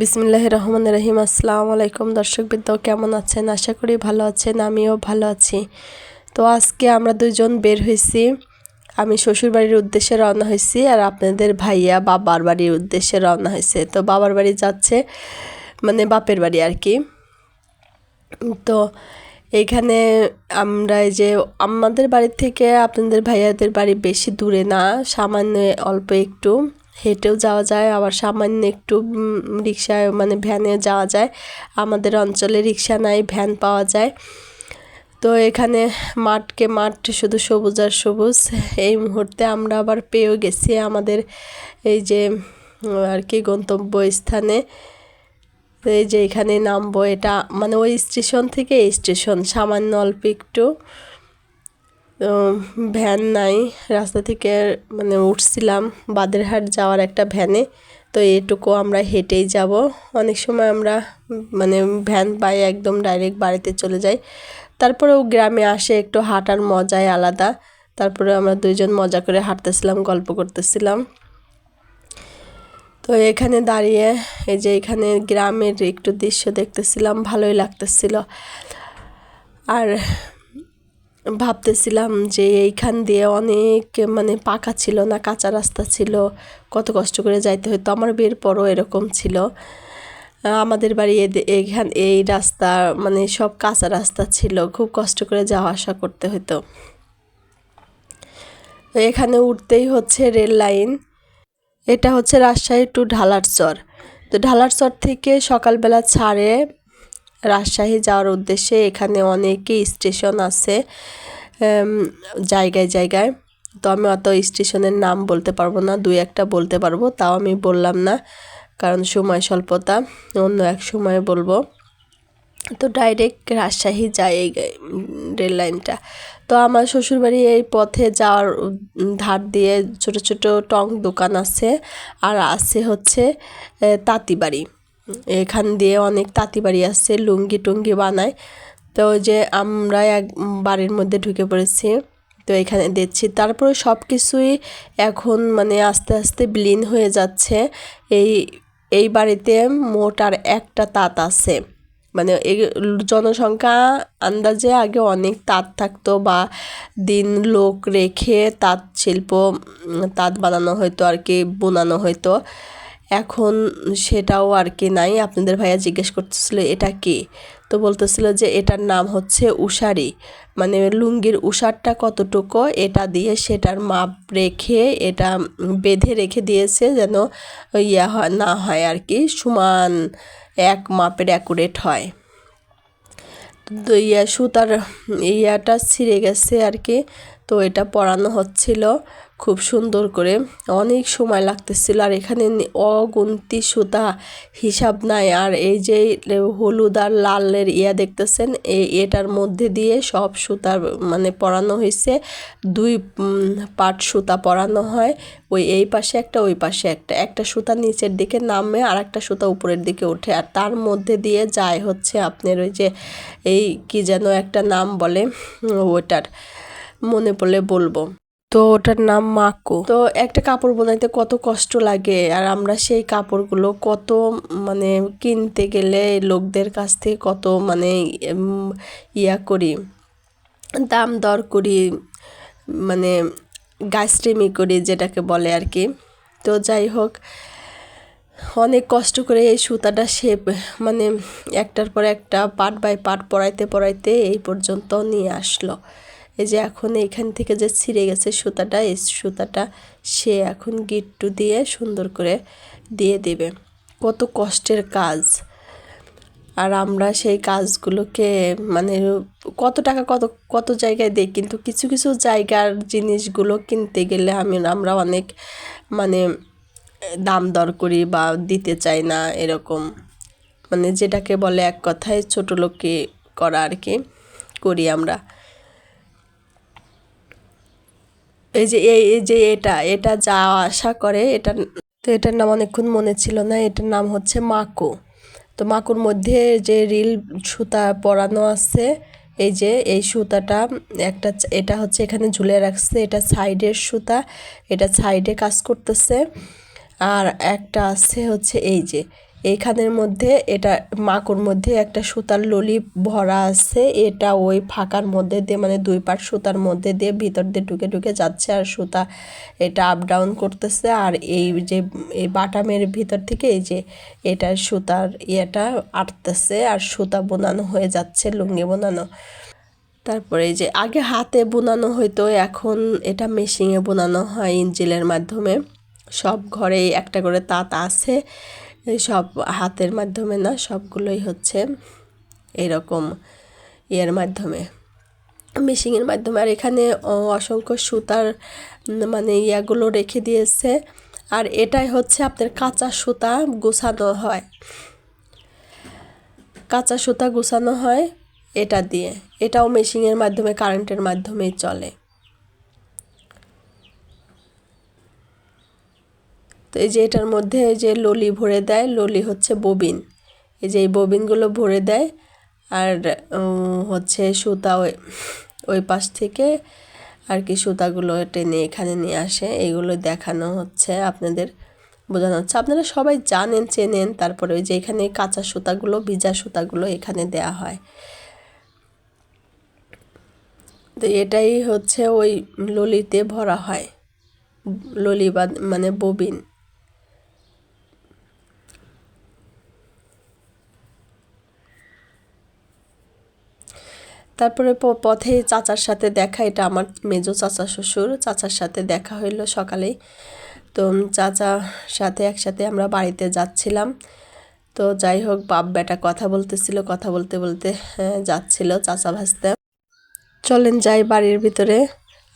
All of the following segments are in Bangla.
বিসমিল্লাহ রহমান রহিম আসসালামু আলাইকুম দর্শকবৃন্দ কেমন আছেন? আশা করি ভালো আছেন, আমিও ভালো আছি। তো আজকে আমরা দুজন বের হয়েছি আমি শ্বশুর বাড়ির উদ্দেশ্যে রওনা হয়েছি আর আপনাদের ভাইয়া বাবার বাড়ির উদ্দেশ্যে রওনা হয়েছে তো বাবার বাড়ি যাচ্ছে মানে বাপের বাড়ি আর কি। তো এখানে আমরা এই যে আমাদের বাড়ি থেকে আপনাদের ভাইয়াদের বাড়ি বেশি দূরে না, সামান্য অল্প একটু। হেঁটেও যাওয়া যায়, আবার সামান্য একটু রিক্সায় মানে ভ্যানে যাওয়া যায়। আমাদের অঞ্চলে রিক্সা নাই, ভ্যান পাওয়া যায়। তো এখানে মাঠকে মাঠ, শুধু সবুজ আর সবুজ। এই মুহূর্তে আমরা আবার পেয়েও গেছি আমাদের এই যে আর কি, গন্তব্য স্থানে। এই যে এখানে নামবো, এটা মানে ওই স্টেশন থেকে এই স্টেশন, সামান্য অল্প একটু। ভ্যান নাই। রাস্তা থেকে মানে উঠছিলাম বাদেরহাট যাওয়ার একটা ভ্যানে। তো এটুকু আমরা হেঁটেই যাব। অনেক সময় আমরা মানে ভ্যান পাই একদম ডাইরেক্ট বাড়িতে চলে যাই। তারপরেও গ্রামে আসে একটু হাঁটার মজাই আলাদা। তারপরে আমরা দুইজন মজা করে হাঁটতেছিলাম, গল্প করতেছিলাম। তো এখানে দাঁড়িয়ে এই যে এখানে গ্রামের একটু দৃশ্য দেখতেছিলাম, ভালোই লাগতেছিল। আর ভাবতেছিলাম যে এইখান দিয়ে অনেক মানে পাকা ছিল না, কাঁচা রাস্তা ছিল, কত কষ্ট করে যাইতে হতো আমার বের পরও এরকম ছিল। আমাদের বাড়ি এইখান, এই রাস্তা মানে সব কাঁচা রাস্তা ছিল, খুব কষ্ট করে যাওয়া আসা করতে হতো এখানে উঠতেই হচ্ছে রেল লাইন। এটা হচ্ছে রাজশাহী টু ঢালার চর তো ঢালার চর থেকে সকালবেলা ছাড়ে রাজশাহী যাওয়ার উদ্দেশ্যে এখানে অনেকই স্টেশন আছে জায়গায় জায়গায়। তো আমি অত স্টেশনের নাম বলতে পারব না, দুই একটা বলতে পারব, তাও আমি বললাম না, কারণ সময় স্বল্পতা, অন্য এক সময় বলব। তো ডাইরেক্ট রাজশাহী যায় এই রেল লাইনটা। তো আমার শ্বশুরবাড়ি এই পথে যাওয়ার ধার দিয়ে ছোট ছোট টং দোকান আছে, আর আছে হচ্ছে তাঁতিবাড়ি। এখান দিয়ে অনেক তাঁতি বাড়ি আসছে লুঙ্গি টুঙ্গি বানায়। তো যে আমরা এক বাড়ির মধ্যে ঢুকে পড়েছি, তো এখানে দেখছি। তারপরে সব কিছুই এখন মানে আস্তে আস্তে বিলীন হয়ে যাচ্ছে। এই এই বাড়িতে মোট আর একটা তাঁত আছে। মানে এই জনসংখ্যা আন্দাজে আগে অনেক তাঁত থাকতো বা দিন লোক রেখে তাঁত শিল্প তাঁত বানানো হয়তো আর কি, বোনানো হয়তো এখন সেটাও আর কি নাই। আপনাদের ভাইয়া জিজ্ঞেস করতেছিল, এটা কি? তো বলতেছিল যে, এটার নাম হচ্ছে উষারি। মানে লুঙ্গির উষারটা কতটুকু, এটা দিয়ে সেটার মাপ রেখে, এটা বেঁধে রেখে দিয়েছে যেন ইয়া হয়, না হয় আর কি, সমান এক মাপের অ্যাকুরেট হয়। তো ইয়া, সুতার ইয়াটা ছিঁড়ে গেছে আর কি। তো এটা পরানো হচ্ছিল। খুব সুন্দর করে। অনেক সময় লাগতেছিল আর এখানে অগুন্তি সুতা হিসাব নাই। আর এই যে হলুদ আর লালের ইয়া দেখতেছেন, এই এটার মধ্যে দিয়ে সব সুতার মানে পরানো হয়েছে। দুই পাট সুতা পরানো হয়। ওই এই পাশে একটা, ওই পাশে একটা। একটা সুতা নিচের দিকে নামে আর একটা সুতা উপরের দিকে ওঠে। আর তার মধ্যে দিয়ে যায় হচ্ছে আপনার ওই যে এই কি যেন একটা নাম বলে ওটার। মনে পড়লে বলব। তো ওটার নাম মাকু। তো একটা কাপড় বোনাইতে কত কষ্ট লাগে আর আমরা সেই কাপড়গুলো কত মানে কিনতে গেলে লোকদের কাছ থেকে কত মানে ইয়া করি, দাম দর করি মানে গাছটেমি করি যেটাকে বলে আর কি। তো যাই হোক, অনেক কষ্ট করে এই সুতাটা শেপ মানে একটার পর একটা পার্ট বাই পার্ট পরাইতে পরাইতে এই পর্যন্ত নিয়ে আসলো। এই যে এখন এখান থেকে যে ছিঁড়ে গেছে সুতাটা, এই সুতাটা সে এখন গিট্টু দিয়ে সুন্দর করে দিয়ে দেবে। কত কষ্টের কাজ। আর আমরা সেই কাজগুলোকে মানে কত টাকা কত কত জায়গায় দিই, কিন্তু কিছু কিছু জায়গার জিনিসগুলো কিনতে গেলে আমি, আমরা অনেক মানে দাম দর করি বা দিতে চাই না এরকম। মানে যেটাকে বলে এক কথায় ছোটো লোককে করা আর কি করি আমরা। এই যে এই যে এটা এটা যা আশা করে, এটা, তো এটার নাম অনেকক্ষণ মনে ছিল না, এটার নাম হচ্ছে মাকু। তো মাকুর মধ্যে যে রিল সুতা পরানো আছে, এই যে, এই সুতাটা একটা এটা হচ্ছে এখানে ঝুলে রাখছে, এটা সাইডের সুতা, এটা সাইডে কাজ করতেছে। আর একটা আছে হচ্ছে এই যে এইখানের মধ্যে এটা মাকুর মধ্যে একটা সুতার ললি ভরা আছে। এটা ওই ফাঁকার মধ্যে দিয়ে মানে দুই পাট সুতার মধ্যে দিয়ে ভিতর দিয়ে ঢুকে ঢুকে যাচ্ছে আর সুতা এটা আপ ডাউন করতেছে। আর এই যে, এই বাটামের ভিতর থেকে এই যে এটা সুতার ইয়েটা আটতেছে আর সুতা বোনানো হয়ে যাচ্ছে, লুঙ্গি বোনানো। তারপরে যে আগে হাতে বোনানো হইতো, এখন এটা মেশিনে বোনানো হয় ইঞ্জিলের মাধ্যমে। সব ঘরেই একটা করে তাঁত আছে। সব হাতের মাধ্যমে না সবগুলোই হচ্ছে এরকম ইয়ের মাধ্যমে, মেশিনের মাধ্যমে। আর এখানে অসংখ্য সুতার মানে ইয়াগুলো রেখে দিয়েছে। আর এটাই হচ্ছে আপনার কাঁচা সুতা গুছানো হয়। কাঁচা সুতা গুছানো হয় এটা দিয়ে। এটাও মেশিনের মাধ্যমে, কারেন্টের মাধ্যমেই চলে। তো এই যে এটার মধ্যে এই যে ললি ভরে দেয়, ললি হচ্ছে ববিন। এই যে এই ববিনগুলো ভরে দেয় আর হচ্ছে সুতা ওই ওই পাশ থেকে আর কি সুতাগুলো টেনে এখানে নিয়ে আসে। এইগুলো দেখানো হচ্ছে আপনাদের, বোঝানো হচ্ছে। আপনারা সবাই জানেন, চেনেন, তারপরে ওই যে এখানে কাঁচা সুতাগুলো, ভিজা সুতাগুলো এখানে দেয়া হয়। তো এটাই হচ্ছে ওই ললিতে ভরা হয়। ললি বা মানে ববিন। তারপরে পথে চাচার সাথে দেখা এটা আমার মেজো চাচা শ্বশুর চাচার সাথে দেখা হইল সকালেই তো চাচা সাথে একসাথে আমরা বাড়িতে যাচ্ছিলাম। তো যাই হোক বাপ বেটা কথা বলতেছিল কথা বলতে বলতে হ্যাঁ, যাচ্ছিল চাচা ভাসতে। চলেন যাই বাড়ির ভিতরে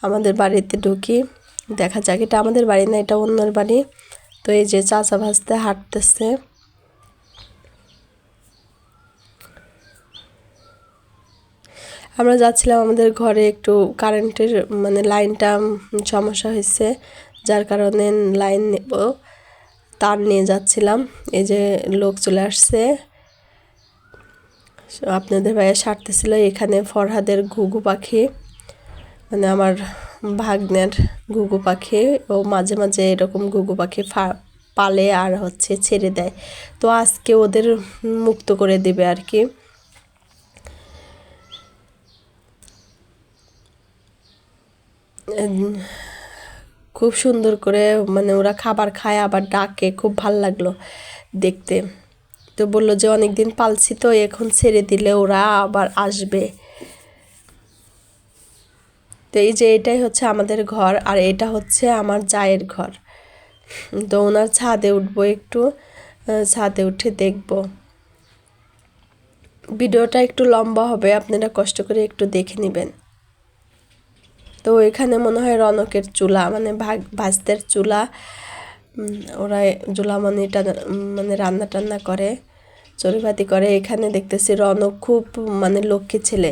আমাদের বাড়িতে ঢুকি। দেখা যাক এটা আমাদের বাড়ি না এটা অন্যর বাড়ি। তো এই যে চাচা ভাসতে হাঁটতেছে। আমরা যাচ্ছিলাম আমাদের ঘরে একটু কারেন্টের মানে লাইনটা সমস্যা হয়েছে, যার কারণে লাইন নেব। তার নিয়ে যাচ্ছিলাম। এই যে লোক চলে আসছে। আপনাদের ভাইয়া সারতেছিল এখানে ফরহাদের ঘুঘু পাখি। মানে আমার ভাগ্নের ঘুঘু পাখি। ও মাঝে মাঝে এরকম ঘুঘু পাখি পালে আর হচ্ছে ছেড়ে দেয়। তো আজকে ওদের মুক্ত করে দেবে আর কি। খুব সুন্দর করে মানে ওরা খাবার খায়, আবার ডাকে, খুব ভালো লাগল দেখতে। তো বলল যে অনেক দিন পালছি তো, এখন ছেড়ে দিলে ওরা আবার আসবে। তো এই যে এটাই হচ্ছে আমাদের ঘর, আর এটা হচ্ছে আমার জায়ের ঘর। তো ওনার ছাদে উঠবো একটু ছাদে উঠে দেখব। ভিডিওটা একটু লম্বা হবে, আপনারা কষ্ট করে একটু দেখে নেবেন। তো এখানে মনে হয় রনকের চুলা মানে ভাগ ভাজতের চুলা ওরা জুলামণিটা মানে রান্না টান্না করে চড়িভাতি করে। এখানে দেখতেছি রনক খুব মানে লক্ষ্মী ছেলে।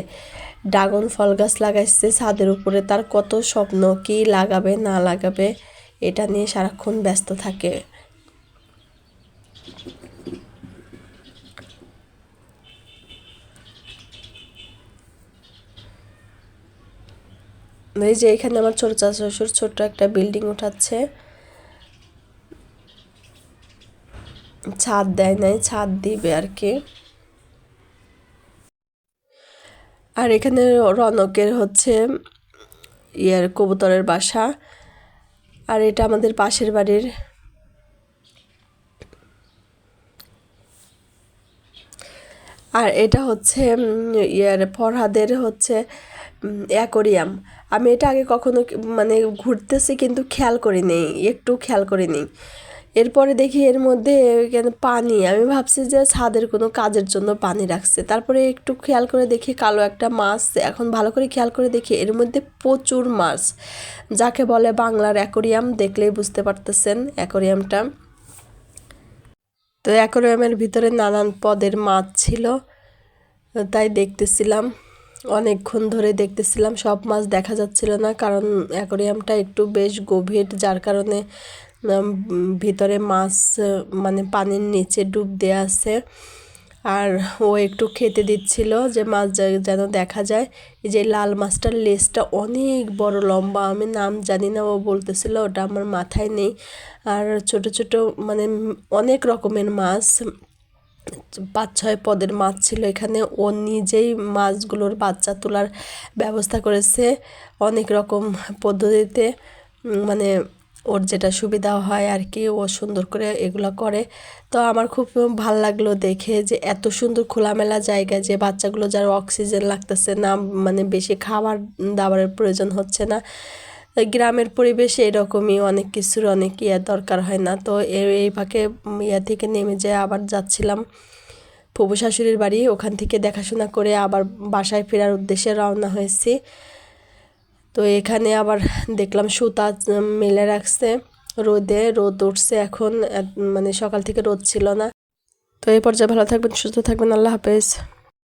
ড্রাগন ফল গাছ লাগাইছে ছাদের উপরে, তার কত স্বপ্ন, কি লাগাবে, না লাগাবে, এটা নিয়ে সারাক্ষণ ব্যস্ত থাকে। এই যে এখানে আমার ছোট চাচা শ্বশুর ছোট্ট একটা বিল্ডিং উঠাচ্ছে। ছাদ দেয় নাই, ছাদ দিবে আর কি। আর এখানে রনকের হচ্ছে ইয়ার কবুতরের বাসা। আর এটা আমাদের পাশের বাড়ির। আর এটা হচ্ছে ইয়ার ফরহাদের হচ্ছে অ্যাকোরিয়াম। আমি এটা আগে কখনো মানে ঘুরতেছি কিন্তু খেয়াল করে নেই একটু খেয়াল করে নেই এরপরে দেখি এর মধ্যে কেন পানি, আমি ভাবছি যে ছাদের কোনো কাজের জন্য পানি রাখছে। তারপরে একটু খেয়াল করে দেখি কালো একটা মাছ, এখন ভালো করে খেয়াল করে দেখি এর মধ্যে প্রচুর মাছ, যাকে বলে বাংলার অ্যাকোরিয়াম, দেখলেই বুঝতে পারতেছেন অ্যাকোরিয়ামটা। তো অ্যাকোরিয়ামের ভিতরে নানান পদের মাছ ছিল, তাই দেখতেছিলাম। অনেকক্ষণ ধরে দেখতেছিলাম, সব মাছ দেখা যাচ্ছিল না, কারণ অ্যাকোরিয়ামটা একটু বেশ গভীর, যার কারণে ভিতরে মাছ মানে পানির নিচে ডুব দেওয়া আছে। আর ও একটু খেতে দিচ্ছিল যে মাছ যেন দেখা যায়। এই যে লাল মাছটার লেজটা অনেক বড় লম্বা, আমি নাম জানি না, ও বলতেছিল ওটা আমার মাথায় নেই। আর ছোট ছোট মানে অনেক রকমের মাছ পাঁচ, ছয় পদের মাছ ছিল। এখানে ও নিজেই মাছগুলোর বাচ্চা তোলার ব্যবস্থা করেছে অনেক রকম পদ্ধতিতে। মানে ওর যেটা সুবিধা হয় আর কি, ও সুন্দর করে এগুলো করে। তো আমার খুব ভালো লাগল দেখে যে এত সুন্দর খোলামেলা জায়গা যে বাচ্চাগুলো যার অক্সিজেন লাগতেছে না মানে বেশি খাবার দাবারের প্রয়োজন হচ্ছে না। গ্রামের পরিবেশে এরকমই অনেক কিছুর অনেক ইয়ে দরকার হয় না। তো এই ফাঁকে ইয়া থেকে নেমে যেয়ে আবার যাচ্ছিলাম ফুবু শাশুড়ির বাড়ি। ওখান থেকে দেখাশোনা করে আবার বাসায় ফেরার উদ্দেশ্যে রওনা হয়েছি। তো এখানে আবার দেখলাম সুতা মেলে রাখছে রোদে, রোদ উঠছে এখন মানে সকাল থেকে রোদ ছিল না। তো এই পর্যায়ে ভালো থাকবেন, সুস্থ থাকবেন, আল্লাহ হাফেজ।